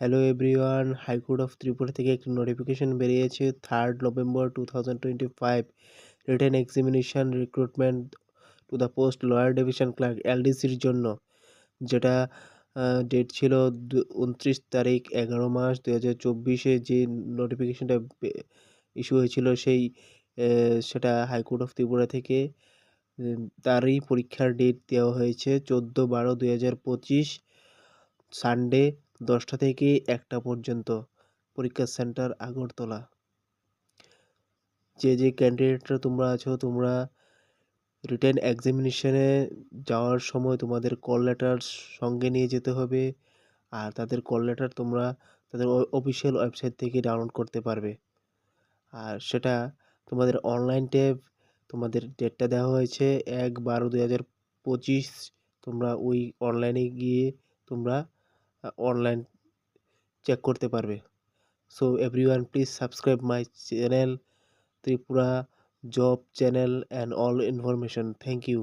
Hello everyone high court of Tripura থেকে একটি notification বেরিয়েছে third November two thousand twenty five written examination recruitment to the post lower division clerk এলডিসির জন্য, যেটা date ছিল উনত্রিশ তারিখ এগারো মাস দু হাজার চব্বিশে যে নোটিফিকেশনটা ইস্যু হয়েছিল সেই সেটা হাইকোর্ট অফ ত্রিপুরা থেকে তারই পরীক্ষার ডেট দেওয়া হয়েছে চোদ্দ বারো দুই হাজার পঁচিশ সানডে দশটা থেকে একটা পর্যন্ত পরীক্ষা সেন্টার আগরতলা। যে যে ক্যান্ডিডেটরা তোমরা আছো, তোমরা রিটেন এক্সামিনেশনে যাওয়ার সময় তোমাদের কল লেটার সঙ্গে নিয়ে যেতে হবে আর তাদের কল লেটার তোমরা তাদের অফিসিয়াল ওয়েবসাইট থেকে ডাউনলোড করতে পারবে। আর সেটা তোমাদের অনলাইন ট্যাব, তোমাদের ডেটটা দেওয়া হয়েছে এক বারো দুই হাজার পঁচিশ, তোমরা ওই অনলাইনে গিয়ে তোমরা অনলাইন চেক করতে পারবে। So everyone please subscribe my channel Tripura job channel and all information thank you